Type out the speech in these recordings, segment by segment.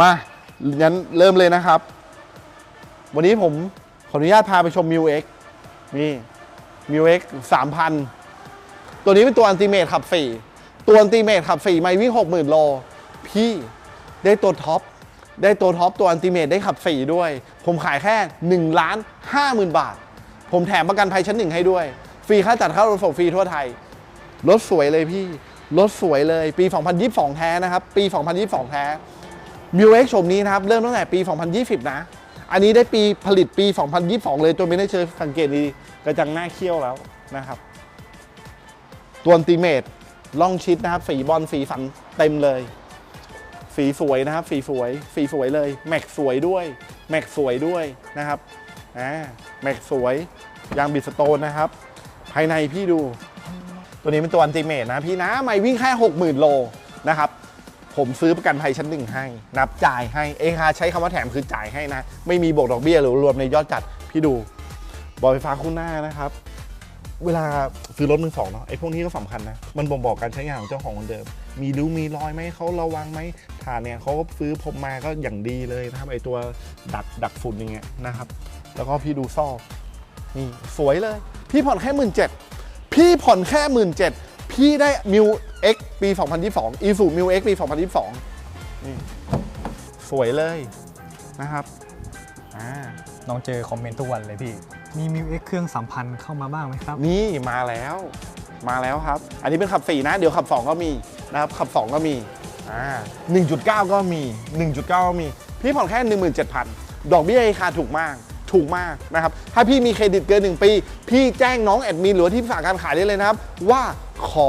มางั้นเริ่มเลยนะครับ วันนี้ผมขออนุญาตพาไปชมมิวเอ็กนี่มิวเอ็กสามพันตัวนี้เป็นตัวอันติเมทขับสี่ตัวอันติเมทขับสี่ไม่วิ่งหกหมื่นโล พี่ได้ตัวท็อป ได้ตัวท็อป ตัวอันติเมทได้ขับสี่ด้วย ผมขายแค่1ล้าน5หมื่นบาท ผมแถมประกันภัยชั้นหนึ่งให้ด้วย ฟรีค่าจัดเข้ารถส่งฟรีทั่วไทย รถสวยเลยพี่ รถสวยเลย ปี 2022 แท้นะครับ ปี 2022 แท้ มิวเอ็กชมนี้นะครับ เริ่มตั้งแต่ปี 2020 นะ อันนี้ได้ปีผลิตปี 2022 เลยจนไม่ได้เจอสังเกตดีกระจังหน้าเขี้ยวแล้วนะครับ ตัวนติเมตล่องชิดนะครับ สีบอลสีสันเต็มเลย สีสวยนะครับ สีสวย สีสวยเลย แม็กสวยด้วย แม็กสวยด้วยนะครับอ่าแม็กสวย ยางบิดสโตนนะครับ ภายในพี่ดู ตัวนี้เป็นตัวอันติเมตนะพี่นะ ไม่วิ่งแค่ 60,000 โลนะครับ ผมซื้อประกันภัยชั้นหนึ่งให้ นับจ่ายให้เอคาใช้คำว่าแถมคือจ่ายให้นะ ไม่มีบวกดอกเบี้ยหรือรวมในยอดจัด พี่ดูบอไฟฟ้าคู่หน้านะครับ เวลาซื้อรถมือสองเนาะไอ้พวกนี้ก็สำคัญนะ มันบ่งบอกการใช้งานของเจ้าของคนเดิม มีริ้วมีรอยไหมเขาระวังไหมฐานเนี่ยเขาก็ซื้อผมมาก็อย่างดีเลยนะครับไอ้ตัวดักดักฝุ่นอย่างเงี้ยนะครับ แล้วก็พี่ดูซอกนี่สวยเลย พี่ผ่อนแค่หมื่นเจ็ดพี่ผ่อนแค่หมื่นเจ็ด พี่ได้มิว X ปี 2022 อีสูมิว X ปี 2022 นี่ สวยเลยนะครับอ่าน้องเจอคอมเมนต์ทุกวันเลยพี่ มีมิวเอ็กเครื่องสัมพันธ์เข้ามาบ้างไหมครับ นี่มาแล้วมาแล้วครับ อันนี้เป็นขับ 4 นะ เดี๋ยวขับ 2 ก็มีนะครับ ขับ 2 ก็มีอ่า1.9 ก็มี 1.9 ก็มี พี่ผ่อนแค่ 17,000 ดอกเบี้ยราคาถูกมาก ถูกมากนะครับ ถ้าพี่มีเครดิตเกิน 1 ปี พี่แจ้งน้องแอดมินหรือที่ปรึกษาการขายได้เลยนะครับ ว่าขอ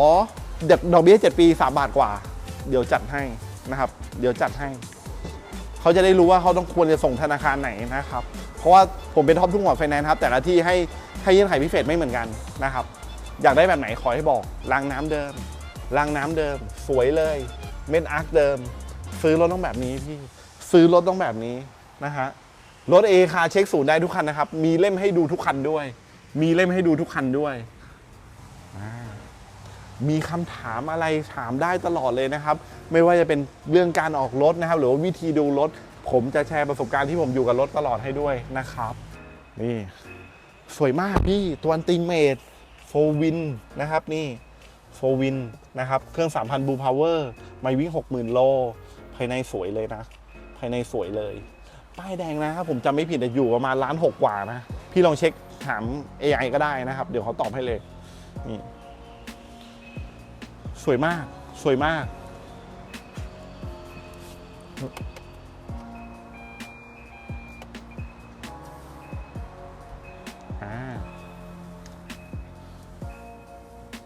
เด็กดอกเบี้ย 7 ปี 3 บาทกว่า เดี๋ยวจัดให้นะครับ เดี๋ยวจัดให้ เขาจะได้รู้ว่าเขาต้องควรจะส่งธนาคารไหนนะครับ เพราะว่าผมเป็นท็อปทุกหัวไฟแนนซ์ครับ แต่ละที่ให้ให้เงื่นไขพิเศษไม่เหมือนกันนะครับ อยากได้แบบไหนขอให้บอกรางน้ำเดิมรางน้ำเดิม สวยเลย เม็ดอาร์คเดิม ซื้อรถต้องแบบนี้พี่ ซื้อรถต้องแบบนี้นะฮะ รถเอคาเช็คศูนย์ได้ทุกคันนะครับ มีเล่มให้ดูทุกคันด้วย มีเล่มให้ดูทุกคันด้วย มีคำถามอะไรถามได้ตลอดเลยนะครับ ไม่ว่าจะเป็นเรื่องการออกรถนะครับ หรือว่าวิธีดูรถ ผมจะแชร์ประสบการณ์ที่ผมอยู่กับรถตลอดให้ด้วยนะครับ นี่ สวยมากพี่ ตัวอันติเมตโฟวินนะครับนี่โฟวินนะครับ เครื่อง 3,000บูพาวเวอร์ ไม่วิ่ง 60,000 โล ภายในสวยเลยนะ ภายในสวยเลย ป้ายแดงนะครับผมจำไม่ผิดแต่อยู่ประมาณล้านหกกว่านะ พี่ลองเช็คถาม AI ก็ได้นะครับ เดี๋ยวเขาตอบให้เลยนี่สวยมาก สวยมาก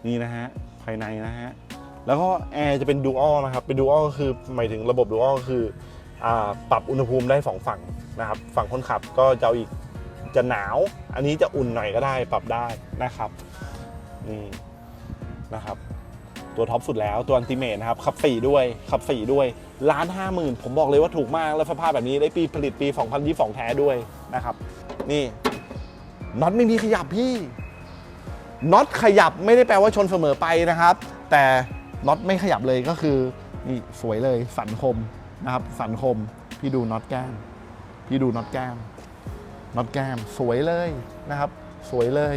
นี่นะฮะ ภายในนะฮะ แล้วก็แอร์จะเป็นดูอัลนะครับ เป็นดูอัลก็คือหมายถึงระบบดูอัลก็คือ ปรับอุณหภูมิได้สองฝั่งนะครับ ฝั่งคนขับก็จะอีกจะหนาว อันนี้จะอุ่นหน่อยก็ได้ปรับได้นะครับนี่นะครับ ตัวท็อปสุดแล้วตัวอันติเมทนะครับขับ4ด้วยขับ4ด้วยล้านห้าหมื่นผมบอกเลยว่าถูกมากแล้วสภาพแบบนี้ได้ปีผลิตปี 2022 แท้ด้วยนะครับ นี่น็อตไม่มีขยับพี่น็อตขยับไม่ได้แปลว่าชนเสมอไปนะครับ แต่น็อตไม่ขยับเลยก็คือนี่สวยเลยสันคม นะครับ สันคม พี่ดูน็อตแก้ม พี่ดูน็อตแก้ม น็อตแก้ม สวยเลยนะครับ สวยเลย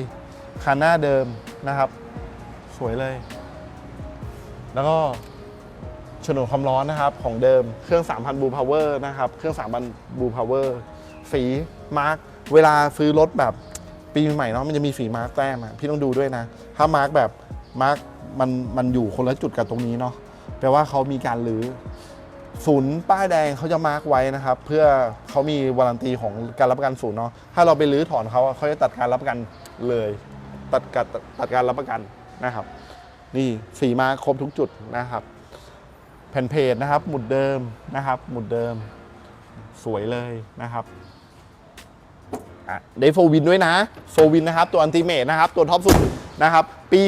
คันหน้าเดิมนะครับ สวยเลย แล้วก็ฉนวนความร้อนนะครับของเดิม เครื่อง 3,000 บูพาวเวอร์นะครับ เครื่อง 3,000 บูพาวเวอร์ สีมาร์กเวลาซื้อรถแบบปีใหม่เนาะมันจะมีสีมาร์กแต้มอะพี่ต้องดูด้วยนะ ถ้ามาร์กแบบมาร์กมันมันอยู่คนละจุดกับตรงนี้เนาะแปลว่าเขามีการรื้อ ศูนย์ป้ายแดงเขาจะมาร์กไว้นะครับ เพื่อเขามีวารันตีของการรับประกันศูนย์เนาะถ้าเราไปรื้อถอนเขาเขาจะตัดการรับประกันเลย ตัดการตัดการรับประกันนะครับ นี่สีมาครบทุกจุดนะครับ แผ่นเพจนะครับ หมุดเดิมนะครับ หมุดเดิม สวยเลยนะครับได้โฟวินด้วยนะโฟวินนะครับ ตัวอันติเมทนะครับ ตัวท็อปสุดนะครับ ปี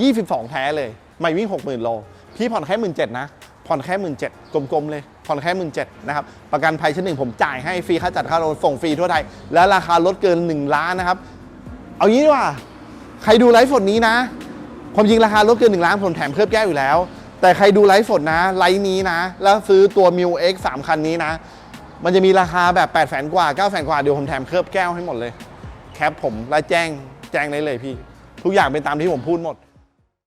2022 แท้เลย ไม่วิ่ง 60,000 โล พี่ผ่อนแค่ 17,000นะ ผ่อนแค่17,000กลมๆ เลย ผ่อนแค่17,000นะครับ ประกันภัยชั้นหนึ่งผมจ่ายให้ฟรีค่าจัดค่ารถส่งฟรีทั่วไทย และราคาลดเกิน 1 ล้านนะครับ เอางี้ดีกว่า ใครดูไลฟ์สดนี้นะ ความจริงราคาลดเกิน 1 ล้านผมแถมเคลือบแก้วอยู่แล้ว แต่ใครดูไลฟ์สดนะ ไลฟ์นี้นะ แล้วซื้อตัว m ิว X 3คันนี้นะ มันจะมีราคาแบบ8 0 0แสนกว่า9 0 0แสนกว่า เดี๋ยวผมแถมเคลือบแก้วให้หมดเลย แคปผมแล้วแจ้งแจ้งได้เลยพี่ ทุกอย่างเป็นตามที่ผมพูดหมด